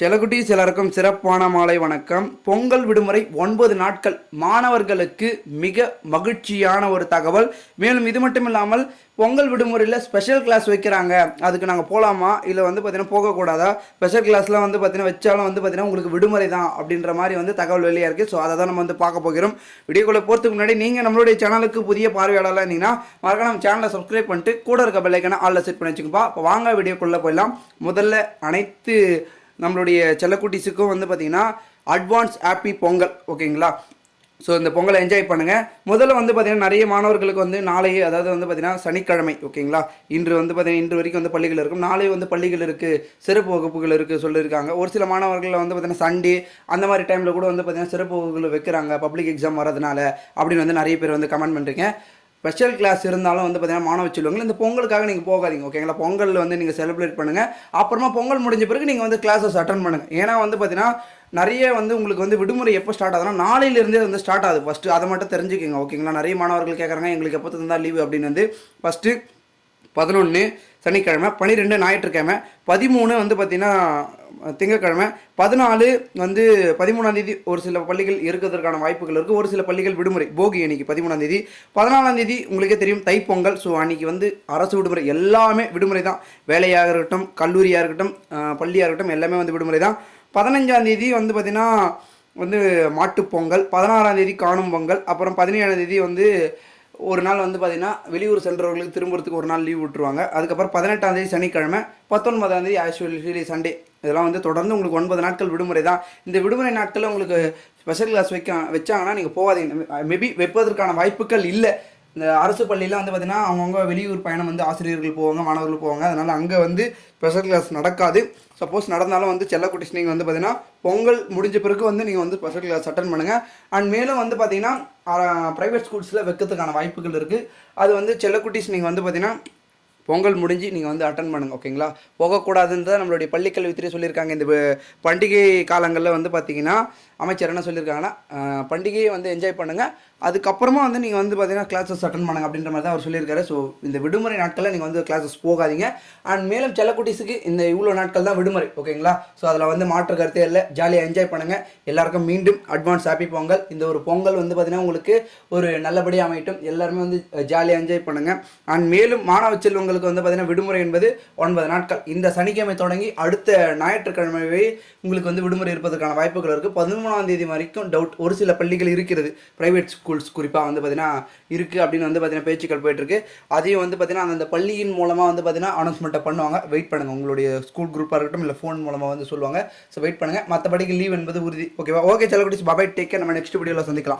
செலகுட்டீஸ் எல்லாருக்கும் சிறப்பான மாலை வணக்கம். பொங்கல் விடுமுறை ஒன்பது நாட்கள் மாணவர்களுக்கு மிக மகிழ்ச்சியான ஒரு தகவல். மேலும் இது மட்டும் இல்லாமல் பொங்கல் விடுமுறையில் ஸ்பெஷல் கிளாஸ் வைக்கிறாங்க. அதுக்கு நாங்கள் போகலாமா இல்லை வந்து பார்த்தீங்கன்னா போகக்கூடாதா? ஸ்பெஷல் கிளாஸ்லாம் வந்து பார்த்தீங்கன்னா வச்சாலும் வந்து பார்த்தீங்கன்னா உங்களுக்கு விடுமுறை தான் அப்படின்ற மாதிரி வந்து தகவல் வெளியாக இருக்குது ஸோ அதை தான் நம்ம வந்து பார்க்க போகிறோம். வீடியோக்குள்ளே போகிறதுக்கு முன்னாடி நீங்கள் நம்மளுடைய சேனலுக்கு புதிய பார்வையாளர்லாம் இருந்தீங்கன்னா மறக்காம நம்ம சேனலை சப்ஸ்கிரைப் பண்ணிட்டு கூட இருக்க பெல்லைக்கான ஆளில் செட் பண்ணி வச்சுக்கோப்பா இப்போ வாங்க வீடியோக்குள்ளே போயிடலாம். முதல்ல அனைத்து நம்மளுடைய செல்லக்குட்டிஸுக்கும் வந்து பார்த்தீங்கன்னா அட்வான்ஸ் ஹாப்பி பொங்கல் ஓகேங்களா? ஸோ இந்த பொங்கலை என்ஜாய் பண்ணுங்கள் முதல்ல வந்து பார்த்தீங்கன்னா நிறைய மாணவர்களுக்கு வந்து நாளை அதாவது வந்து பார்த்தீங்கன்னா சனிக்கிழமை ஓகேங்களா? இன்று வந்து பார்த்தீங்கன்னா இன்று வரைக்கும் வந்து பள்ளிகள் இருக்கும். நாளை வந்து பள்ளிகள் இருக்குது சிறப்பு வகுப்புகள் இருக்குது சொல்லியிருக்காங்க. ஒரு சில மாணவர்கள் வந்து பார்த்தீங்கன்னா சண்டே அந்த மாதிரி டைமில் கூட வந்து பார்த்தீங்கன்னா சிறப்பு வகுப்புகள் வைக்கிறாங்க பப்ளிக் எக்ஸாம் வரதுனால அப்படின்னு வந்து நிறைய பேர் வந்து கமெண்ட் பண்ணுறீங்க ஸ்பெஷல் கிளாஸ் இருந்தாலும் வந்து பார்த்தீங்கன்னா மாணவ செல்வங்கள் இந்த பொங்கலுக்காக நீங்கள் போகாதீங்க ஓகேங்களா பொங்கலில் வந்து நீங்கள் செலிப்ரேட் பண்ணுங்கள் அப்புறமா பொங்கல் முடிஞ்ச பிறகு நீங்கள் வந்து கிளாஸஸ் அட்டன் பண்ணுங்கள் ஏன்னா வந்து பார்த்தீங்கன்னா நிறைய வந்து உங்களுக்கு வந்து விடுமுறை எப்போ ஸ்டார்ட் ஆகுதுன்னா நாளையிலேருந்தே வந்து ஸ்டார்ட் ஆகுது. ஃபஸ்ட்டு அதை மட்டும் தெரிஞ்சுக்கோங்க ஓகேங்களா நிறைய மாணவர்கள் கேட்குறாங்க எங்களுக்கு எப்போ தந்தா லீவு அப்படின்னு வந்து ஃபஸ்ட்டு பதினொன்று சனிக்கிழமை பன்னிரெண்டு ஞாயிற்றுக்கிழமை பதிமூணு வந்து பார்த்திங்கன்னா திங்கக்கிழமை பதினாலு வந்து பதிமூணாந்தேதி ஒரு சில பள்ளிகள் இருக்கிறதுக்கான வாய்ப்புகள் இருக்குது ஒரு சில பள்ளிகள் விடுமுறை போகி அன்னைக்கு பதிமூணாந்தேதி பதினாலாந்தேதி உங்களுக்கே தெரியும் தைப்பொங்கல். ஸோ அன்றைக்கி வந்து அரசு விடுமுறை எல்லாமே விடுமுறை தான். வேலையாக இருக்கட்டும் கல்லூரியாக இருக்கட்டும் பள்ளியாக இருக்கட்டும் எல்லாமே வந்து விடுமுறை தான். பதினஞ்சாந்தேதி வந்து பார்த்திங்கன்னா வந்து மாட்டுப்பொங்கல் பதினாறாந்தேதி காணும் பொங்கல். அப்புறம் பதினேழாந்தேதி வந்து ஒரு நாள் வந்து பார்த்திங்கன்னா வெளியூர் சென்றவர்களுக்கு திரும்புறதுக்கு ஒரு நாள் லீவ் விட்டுருவாங்க. அதுக்கப்புறம் பதினெட்டாம் தேதி சனிக்கிழமை பத்தொன்பதாம் தேதி ஆக்சுவலி சண்டே இதெல்லாம் வந்து தொடர்ந்து உங்களுக்கு ஒன்பது நாட்கள் விடுமுறை தான். இந்த விடுமுறை நாட்களில் உங்களுக்கு ஸ்பெஷல் கிளாஸ் வைக்க வச்சாங்கன்னா நீங்கள் போகாதீங்க. மேபி வைப்பதற்கான வாய்ப்புகள் இல்லை. இந்த அரசு பள்ளியில் வந்து பார்த்திங்கன்னா அவங்கவுங்க வெளியூர் பயணம் வந்து ஆசிரியர்கள் போவாங்க மாணவர்கள் போவாங்க. அதனால் அங்கே வந்து ஸ்பெஷல் கிளாஸ் நடக்காது. சப்போஸ் நடந்தாலும் வந்து செல்லக்குட்டிஸ் நீங்கள் வந்து பார்த்தீங்கன்னா பொங்கல் முடிஞ்ச பிறகு வந்து நீங்கள் வந்து ஸ்பெஷல் கிளாஸ் அட்டன் பண்ணுங்கள் அண்ட் மேலும் வந்து பார்த்தீங்கன்னா ப்ரைவேட் ஸ்கூல்ஸில் வைக்கிறதுக்கான வாய்ப்புகள் இருக்குது அது வந்து செல்லக்குட்டிஸ் நீங்கள் வந்து பார்த்தீங்கன்னா பொங்கல் முடிஞ்சு நீங்கள் வந்து அட்டன் பண்ணுங்க ஓகேங்களா போகக்கூடாதுன்னு தான் நம்மளுடைய பள்ளிக்கல்வித்துறை சொல்லியிருக்காங்க. இந்த பண்டிகை காலங்களில் வந்து பார்த்தீங்கன்னா அமைச்சர் என்ன சொல்லியிருக்காங்கன்னா பண்டிகையை வந்து என்ஜாய் பண்ணுங்கள் அதுக்கப்புறமா வந்து நீங்கள் வந்து பார்த்தீங்கன்னா கிளாஸஸ் அட்டன் பண்ணுங்க அப்படின்ற மாதிரி தான் அவர் சொல்லியிருக்காரு. ஸோ இந்த விடுமுறை நாட்களில் நீங்கள் வந்து கிளாஸஸ் போகாதீங்க. அண்ட் மேலும் செல்லக்குட்டீஸுக்கு இந்த இவ்வளோ நாட்கள் தான் விடுமுறை ஓகேங்களா? ஸோ அதில் வந்து மாற்று கருத்தே இல்லை. ஜாலியாக என்ஜாய் பண்ணுங்கள் எல்லாருக்கும் மீண்டும் அட்வான்ஸ் ஹாப்பி பொங்கல். இந்த ஒரு பொங்கல் வந்து பார்த்தீங்கன்னா உங்களுக்கு ஒரு நல்லபடியாக அமையட்டும். எல்லாருமே வந்து ஜாலியாக என்ஜாய் பண்ணுங்கள் அண்ட் மேலும் மாணவ செல்வங்களுக்கு வந்து பார்த்தீங்கன்னா விடுமுறை என்பது ஒன்பது நாட்கள். இந்த சனிக்கிழமை தொடங்கி அடுத்த ஞாயிற்றுக்கிழமை உங்களுக்கு வந்து விடுமுறை இருப்பதற்கான வாய்ப்புகள் இருக்குது பதிமூணாம் தேதி வரைக்கும் டவுட் ஒரு சில பள்ளிகள் இருக்கிறது. ப்ரைவேட் ஸ்கூல்ஸ் குறிப்பாக வந்து பார்த்தீங்கன்னா இருக்குது அப்படின்னு வந்து பார்த்தீங்கன்னா பேச்சுக்கள் போயிட்டுருக்கு. அதையும் வந்து பார்த்தீங்கன்னா அந்த பள்ளியின் மூலமாக வந்து பார்த்தீங்கன்னா அனௌன்ஸ்மெண்ட்டை பண்ணுவாங்க. வெயிட் பண்ணுங்கள் உங்களுடைய ஸ்கூல் குரூப்பாக இருக்கட்டும் இல்லை ஃபோன் மூலமாக வந்து சொல்லுவாங்க. ஸோ வெயிட் பண்ணுங்கள் மற்றபடிக்கு லீவ் என்பது உறுதி. ஓகேவா ஓகே செல்லக்குடிஸ் பாபாய் டேக் நம்ம நெக்ஸ்ட் வீடியோவில் சந்திக்கலாம்.